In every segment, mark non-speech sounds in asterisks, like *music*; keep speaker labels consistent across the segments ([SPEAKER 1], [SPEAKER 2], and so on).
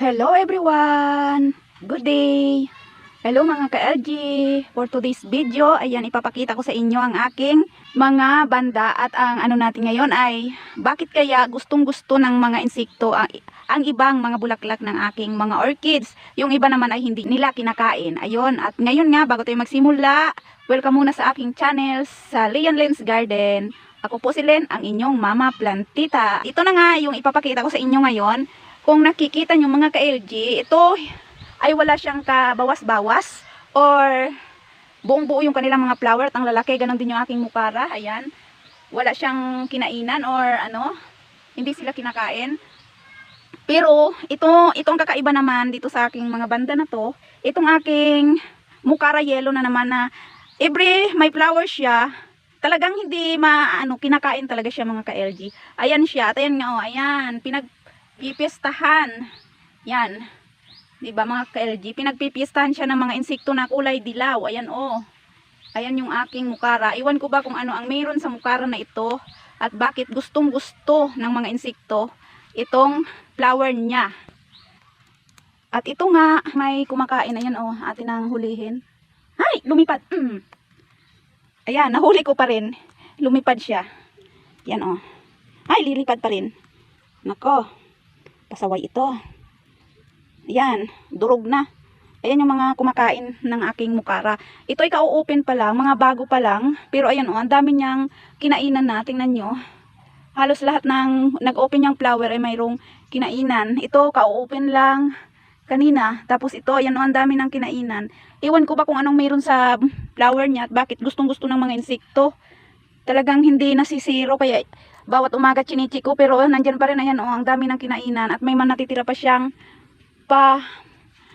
[SPEAKER 1] Hello everyone! Good day! Hello mga ka-LG! For today's video, ayan ipapakita ko sa inyo ang aking mga banda at ang ano natin ngayon ay bakit kaya gustong gusto ng mga insekto ang, ang ibang mga bulaklak ng aking mga orchids. Yung iba naman ay hindi nila kinakain. Ayun, at ngayon nga bago tayo magsimula, welcome muna sa aking channel sa Leon Lens Garden. Ako po si Len, ang inyong mama plantita. Ito na nga yung ipapakita ko sa inyo ngayon kung nakikita nyo mga ka-LG, ito ay wala siyang kabawas-bawas or buong buo yung kanilang mga flower at ang lalaki, ganon din yung aking mukara, ayan. Wala siyang kinainan or ano, hindi sila kinakain. Pero ito, itong kakaiba naman dito sa aking mga banda na to, itong aking mukara yellow na naman na every may flower siya, talagang hindi maano kinakain talaga siya mga ka-LG. Ayan siya, at ayan nga oh, ayan, pinag pipiestahan. Yan. 'Di ba mga ka-LG? Pinagpipiestahan siya ng mga insekto na kulay dilaw. Ayan oh. Ayan yung aking mukara. Iwan ko ba kung ano ang mayroon sa mukara na ito at bakit gustong gusto ng mga insekto itong flower niya. At ito nga, may kumakain. Ayan oh, atin ang hulihin. Ay, lumipad. Mm. Ayan, nahuli ko pa rin. Lumipad siya. Yan oh. Ay, lilipad pa rin. Nako, pasaway ito. Ayan, durog na. Ayan yung mga kumakain ng aking mukara. Ito ay ka-open pa lang, mga bago pa lang. Pero ayan o, ang dami niyang kinainan na. Tingnan nyo. Halos lahat ng nag-open yung flower ay mayroong kinainan. Ito, ka-open lang kanina. Tapos ito, ayan o, ang dami ng kinainan. Iwan ko ba kung anong mayroon sa flower niya at bakit gustong gusto ng mga insekto. Talagang hindi nasisiro kaya bawat umaga chinichi ko pero nandyan pa rin ayan oh, ang dami ng kinainan at may man natitira pa siyang pa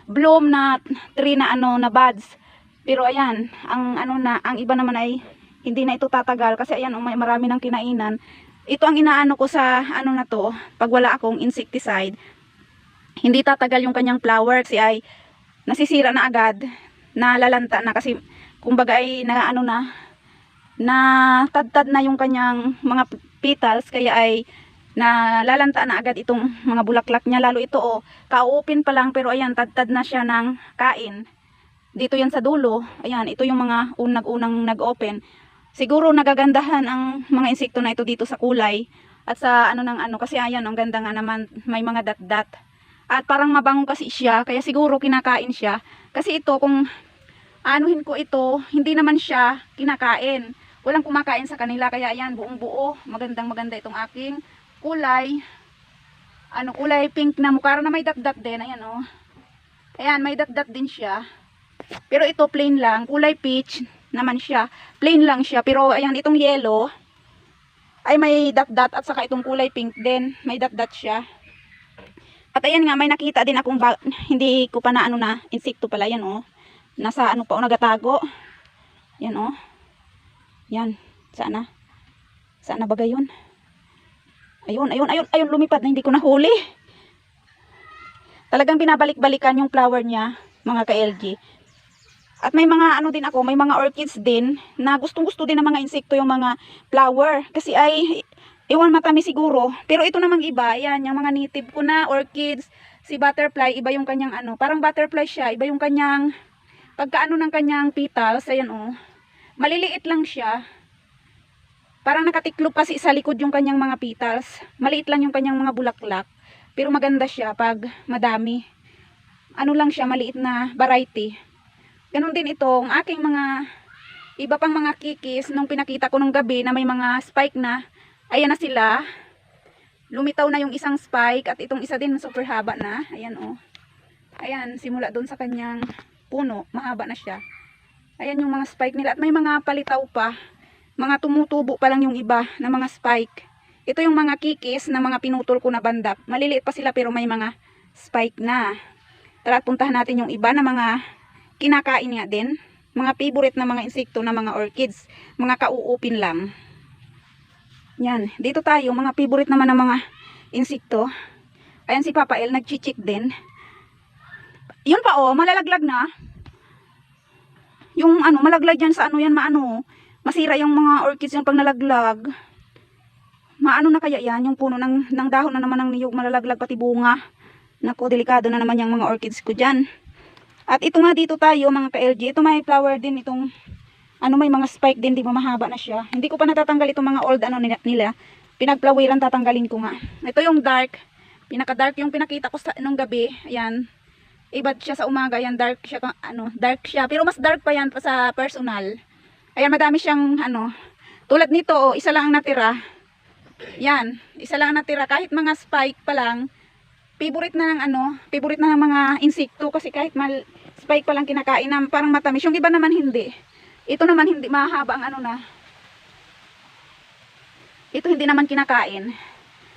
[SPEAKER 1] bloom na tree na ano na buds. Pero ayan, ang ano na, ang iba naman ay hindi na ito tatagal kasi ayan oh, may marami ng kinainan. Ito ang inaano ko sa ano na to, pag wala akong insecticide. Hindi tatagal yung kanyang flower kasi ay nasisira na agad, nalalanta na kasi kumbaga ay na ano na na tadtad na yung kanyang mga petals kaya ay nalalanta na agad itong mga bulaklak niya. Lalo ito oh ka-open pa lang pero ayan tadtad na siya ng kain. Dito yan sa dulo. Ayan ito yung mga unang-unang nag-open. Siguro nagagandahan ang mga insekto na ito dito sa kulay at sa ano ng ano kasi ayan ang ganda nga naman may mga dat-dat. At parang mabango kasi siya kaya siguro kinakain siya. Kasi ito kung anuhin ko ito hindi naman siya kinakain walang kumakain sa kanila kaya ayan buong buo magandang maganda itong aking kulay. Ano kulay pink na mukara na may dakdak din ayan oh. Ayan may dakdak din siya. Pero ito plain lang. Kulay peach naman siya. Plain lang siya. Pero ayan itong yellow ay may dakdat at saka itong kulay pink din. May dakdat siya. At ayan nga may nakita din akong hindi ko pa na ano na insekto pala yan oh. Nasa ano pa o nagatago. Yan oh yan. Sana. Sana ba gayon? Ayun, ayun, ayun, ayun, lumipad na hindi ko nahuli. Talagang binabalik-balikan yung flower niya, mga ka-LG. At may mga ano din ako, may mga orchids din na gustong-gusto din ng mga insekto yung mga flower. Kasi ay, iwan matami siguro. Pero ito namang iba, yan, yung mga native ko na orchids, si butterfly, iba yung kanyang ano, parang butterfly siya, iba yung kanyang, pagkaano ng kanyang petals, ayan oh maliliit lang siya. Parang nakatiklop kasi sa likod yung kanyang mga petals. Maliit lang yung kanyang mga bulaklak. Pero maganda siya pag madami. Ano lang siya, maliit na variety. Ganon din itong aking mga iba pang mga kikis nung pinakita ko nung gabi na may mga spike na. Ayan na sila. Lumitaw na yung isang spike at itong isa din super haba na. Ayan oh. Ayan, simula doon sa kanyang puno. Mahaba na siya. Ayan yung mga spike nila. At may mga palitaw pa. Mga tumutubo pa lang yung iba na mga spike. Ito yung mga kikis na mga pinutol ko na banda. Maliliit pa sila pero may mga spike na. Tara puntahan natin yung iba na mga kinakain nga din. Mga favorite na mga insekto na mga orchids. Mga kauupin lang. Yan. Dito tayo. Mga favorite naman ng mga insekto. Ayan si Papa El. Nagchichik din. Yun pa oh. Malalaglag na yung ano, malaglag yan sa ano yan, maano, masira yung mga orchids yan pag nalaglag. Maano na kaya yan, yung puno ng, ng dahon na naman ng niyog, malalaglag pati bunga. Naku, delikado na naman yung mga orchids ko dyan. At ito nga dito tayo mga ka-LG. Ito may flower din itong ano may mga spike din, di ba mahaba na siya. Hindi ko pa natatanggal itong mga old ano nila. nila. Pinagplawiran tatanggalin ko nga. Ito yung dark. Pinaka-dark yung pinakita ko sa nung gabi. Ayan. Iba siya sa umaga. Ayan, dark siya. Ano, dark siya. Pero mas dark pa yan pa sa personal. Ayan, madami siyang ano. Tulad nito, oh, isa lang ang natira. Yan, isa lang ang natira. Kahit mga spike pa lang, favorite na ng ano, favorite na ng mga insekto kasi kahit mal spike pa lang kinakain na parang matamis. Yung iba naman hindi. Ito naman hindi mahaba ang ano na. Ito hindi naman kinakain.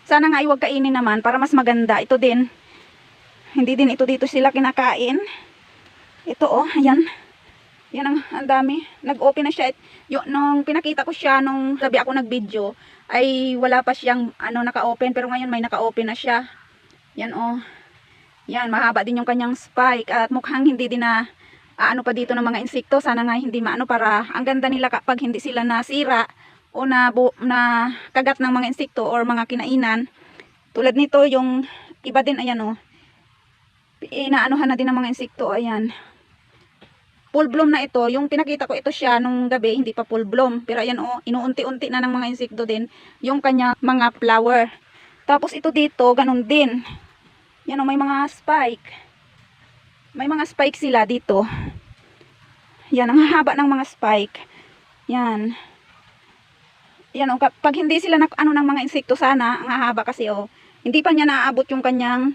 [SPEAKER 1] Sana nga iwag kainin naman para mas maganda. Ito din. Hindi din ito dito sila kinakain. Ito oh, ayan. Yan ang, ang dami. Nag-open na siya. Yung, nung pinakita ko siya nung gabi ako nag-video, ay wala pa siyang ano naka-open pero ngayon may naka-open na siya. Yan oh. Yan, mahaba din yung kanyang spike at mukhang hindi din na aano pa dito ng mga insekto. Sana nga hindi maano para ang ganda nila kapag hindi sila nasira o na, bu- na kagat ng mga insekto or mga kinainan. Tulad nito yung iba din ayan oh. Inaanuhan na din ng mga insekto ayan. Full bloom na ito. Yung pinakita ko ito siya nung gabi, hindi pa full bloom. Pero ayan oh, inuunti-unti na ng mga insekto din yung kanya mga flower. Tapos ito dito, ganun din. Yan oh, may mga spike. May mga spike sila dito. Yan, ang haba ng mga spike. Yan. Yan oh, pag hindi sila na, ano ng mga insekto sana, ang hahaba kasi oh, hindi pa niya naaabot yung kanyang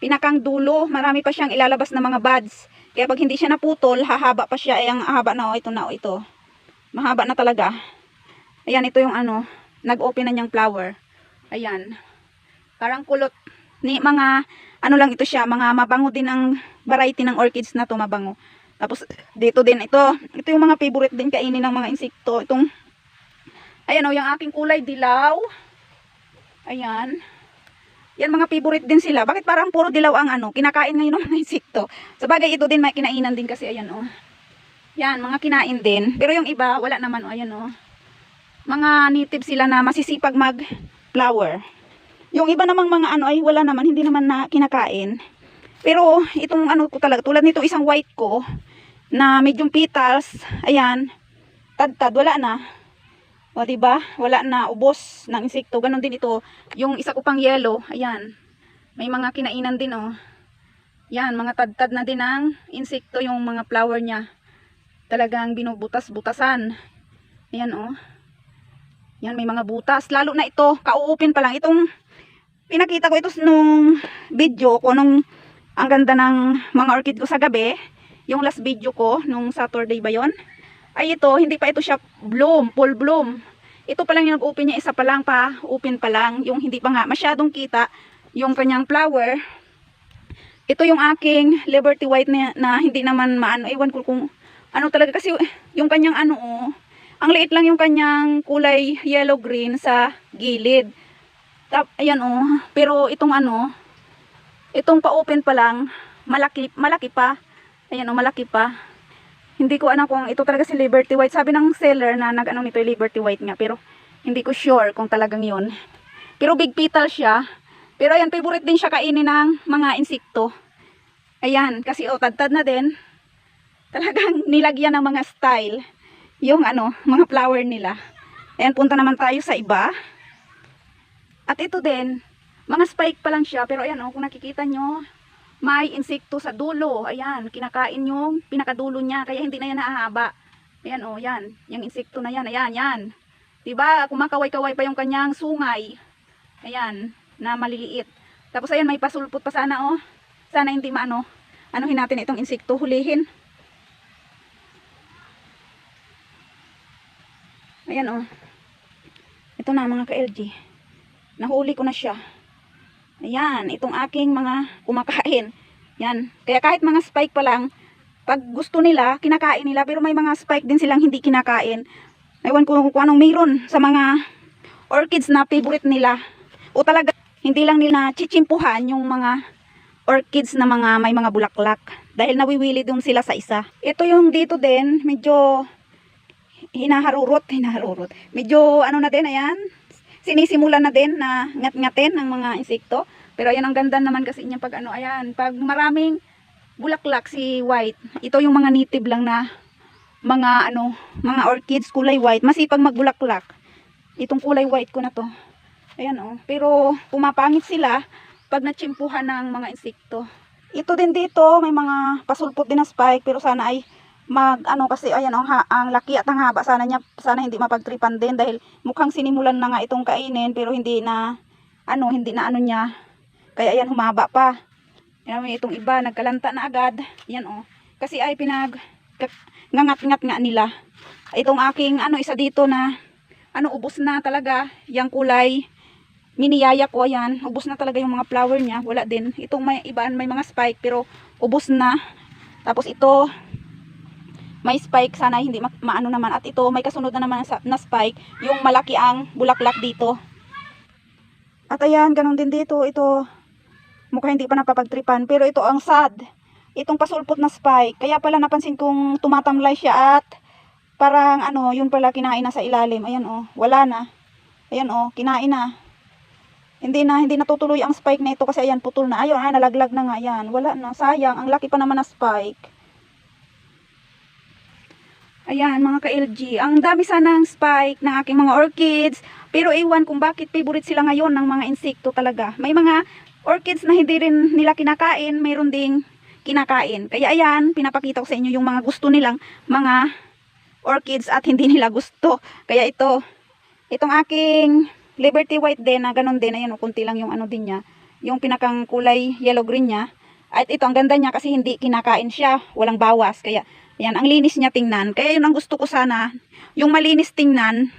[SPEAKER 1] pinakang dulo. Marami pa siyang ilalabas na mga buds. Kaya pag hindi siya naputol, hahaba pa siya. Ay, ang haba na oh, ito na oh, ito. Mahaba na talaga. Ayan, ito yung ano, nag-open na niyang flower. Ayan. Parang kulot ni mga ano lang ito siya, mga mabango din ang variety ng orchids na to, mabango. Tapos dito din ito, ito yung mga favorite din kainin ng mga insekto. Itong Ayan oh, yung aking kulay dilaw. Ayan. Yan mga favorite din sila. Bakit parang puro dilaw ang ano, kinakain ngayon ng *laughs* mga insekto. Sa bagay ito din may kinainan din kasi ayan oh. Yan, mga kinain din. Pero yung iba, wala naman oh, ayan oh. Mga native sila na masisipag mag flower. Yung iba namang mga ano ay wala naman, hindi naman na kinakain. Pero itong ano ko talaga, tulad nito isang white ko na medium petals, ayan, tad-tad, wala na. O diba? Wala na ubos ng insekto. Ganon din ito. Yung isa ko pang yellow, ayan. May mga kinainan din oh. Yan, mga tad-tad na din ng insekto yung mga flower niya. Talagang binubutas-butasan. Ayan oh. Yan, may mga butas. Lalo na ito, kauupin pa lang. Itong pinakita ko ito nung video ko, nung ang ganda ng mga orchid ko sa gabi. Yung last video ko, nung Saturday ba yon ay ito, hindi pa ito siya bloom, full bloom. Ito pa lang yung nag-open niya, isa pa lang pa, open pa lang, yung hindi pa nga masyadong kita, yung kanyang flower. Ito yung aking Liberty White na, na hindi naman maano, ewan ko kung ano talaga, kasi yung kanyang ano, oh, ang liit lang yung kanyang kulay yellow-green sa gilid. Tap, ayan oh, pero itong ano, itong pa-open pa lang, malaki, malaki pa. Ayan oh, malaki pa hindi ko alam kung ito talaga si Liberty White. Sabi ng seller na nag-ano nito Liberty White nga. Pero hindi ko sure kung talagang yun. Pero big petal siya. Pero ayan, favorite din siya kainin ng mga insekto. Ayan, kasi oh, tad-tad na din. Talagang *laughs* nilagyan ng mga style. Yung ano, mga flower nila. Ayan, punta naman tayo sa iba. At ito din, mga spike pa lang siya. Pero ayan oh, kung nakikita nyo, may insekto sa dulo. Ayan, kinakain yung pinakadulo niya. Kaya hindi na yan naahaba. Ayan, oh, yan. Yung insekto na yan. Ayan, yan. Diba? Kumakaway-kaway pa yung kanyang sungay. Ayan, na maliliit. Tapos ayan, may pasulpot pa sana, oh. Sana hindi maano. Anuhin natin itong insekto. Hulihin. Ayan, oh. Ito na, mga ka-LG. Nahuli ko na siya. Ayan, itong aking mga kumakain. Yan. Kaya kahit mga spike pa lang, pag gusto nila, kinakain nila. Pero may mga spike din silang hindi kinakain. Ewan ko kung anong mayroon sa mga orchids na favorite nila. O talaga, hindi lang nila chichimpuhan yung mga orchids na mga may mga bulaklak. Dahil nawiwili dun sila sa isa. Ito yung dito din, medyo hinaharurot, hinaharurot. Medyo ano na din, ayan, sinisimulan na din na ngat-ngatin ng mga insekto. Pero ayan ang ganda naman kasi niya pag ano, ayan, pag maraming bulaklak si white. Ito yung mga native lang na mga ano, mga orchids kulay white. Masipag magbulaklak. Itong kulay white ko na to. Ayan oh. Pero pumapangit sila pag natsimpuhan ng mga insekto. Ito din dito, may mga pasulpot din na spike pero sana ay mag ano kasi ayan oh, ha, ang laki at ang haba sana niya sana hindi mapagtripan din dahil mukhang sinimulan na nga itong kainin pero hindi na ano hindi na ano niya kaya ayan humaba pa yan may itong iba nagkalanta na agad yan oh kasi ay pinag ngangat-ngat nga nila. Itong aking ano isa dito na ano ubos na talaga yung kulay. Miniyaya ko ayan. Ubos na talaga yung mga flower niya. Wala din. Itong may iba may mga spike pero ubos na. Tapos ito may spike. Sana hindi ma- maano naman. At ito may kasunod na naman sa, na spike. Yung malaki ang bulaklak dito. At ayan ganun din dito. Ito mukha hindi pa napapagtripan. Pero ito ang sad itong pasulpot na spike kaya pala napansin kong tumatamlay siya at parang ano yun pala kinain na sa ilalim ayan oh wala na ayan oh kinain na hindi na hindi natutuloy ang spike na ito kasi ayan putol na ayun ay nalaglag na nga yan wala na sayang ang laki pa naman na spike Ayan, mga ka-LG. Ang dami sanang spike ng aking mga orchids. Pero iwan kung bakit favorite sila ngayon ng mga insekto talaga. May mga orchids na hindi rin nila kinakain. Mayroon ding kinakain. Kaya ayan, pinapakita ko sa inyo yung mga gusto nilang mga orchids at hindi nila gusto. Kaya ito, itong aking Liberty White din na ganun din. Ayan, kunti lang yung ano din niya. Yung pinakang kulay yellow-green niya. At ito, ang ganda niya kasi hindi kinakain siya. Walang bawas. Kaya Ayan, ang linis niya tingnan. Kaya yun ang gusto ko sana. Yung malinis tingnan.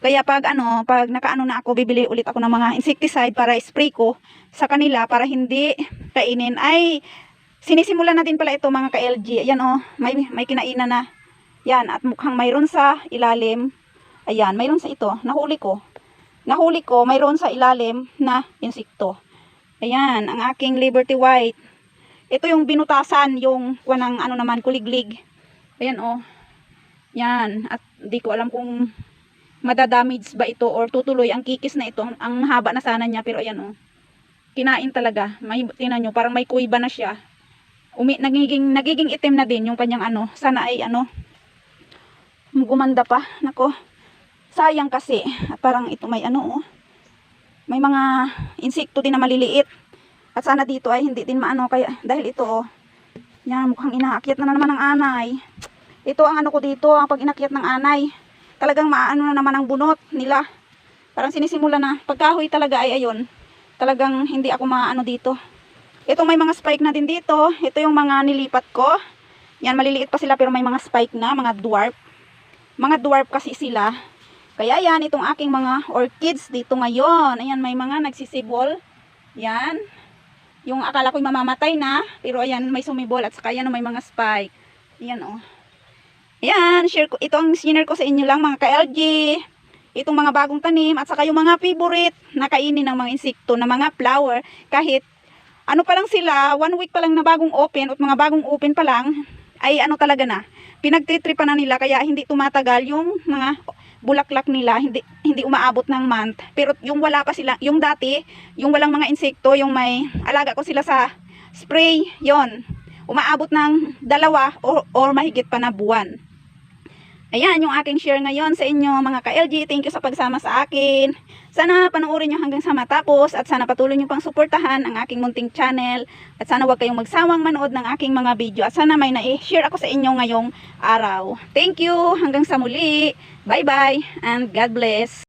[SPEAKER 1] Kaya pag ano, pag nakaano na ako, bibili ulit ako ng mga insecticide para spray ko sa kanila para hindi kainin. Ay, sinisimulan na din pala ito mga ka-LG. Ayan oh, may, may kinainan na. Yan, at mukhang mayroon sa ilalim. Ayan, mayroon sa ito. Nahuli ko. Nahuli ko, mayroon sa ilalim na insekto. Ayan, ang aking Liberty White. Ito yung binutasan, yung wanang ano naman, kuliglig. Ayan oh. Yan. At di ko alam kung madadamage ba ito or tutuloy ang kikis na ito. Ang haba na sana niya pero ayan oh. Kinain talaga. May, tingnan nyo, parang may kuiba na siya. Umi, nagiging, nagiging itim na din yung kanyang ano. Sana ay ano, gumanda pa. Nako. Sayang kasi. At parang ito may ano oh. May mga insekto din na maliliit. At sana dito ay hindi din maano kaya dahil ito oh. Yan mukhang inaakyat na, na naman ng anay. Ito ang ano ko dito, ang pag inakyat ng anay. Talagang maano na naman ang bunot nila. Parang sinisimula na. Pagkahoy talaga ay ayun. Talagang hindi ako maano dito. Ito may mga spike na din dito. Ito yung mga nilipat ko. Yan maliliit pa sila pero may mga spike na, mga dwarf. Mga dwarf kasi sila. Kaya yan, itong aking mga orchids dito ngayon. Ayan, may mga nagsisibol. Yan. Yung akala ko'y mamamatay na, pero ayan, may sumibol at saka yan, may mga spike. Ayan, oh. Ayan, share ko, ito ang ko sa inyo lang, mga ka-LG. Itong mga bagong tanim, at saka yung mga favorite na kainin ng mga insekto, na mga flower, kahit ano pa lang sila, one week pa lang na bagong open, at mga bagong open pa lang, ay ano talaga na, pinagtitripan na nila, kaya hindi tumatagal yung mga bulaklak nila hindi hindi umaabot ng month. Pero yung wala pa sila yung dati yung walang mga insekto yung may alaga ko sila sa spray yon umaabot ng dalawa or, or mahigit pa na buwan ayan yung aking share ngayon sa inyo mga ka-LG thank you sa pagsama sa akin. Sana panoorin nyo hanggang sa matapos at sana patuloy nyo pang suportahan ang aking munting channel. At sana huwag kayong magsawang manood ng aking mga video at sana may na-share ako sa inyo ngayong araw. Thank you! Hanggang sa muli! Bye bye and God bless.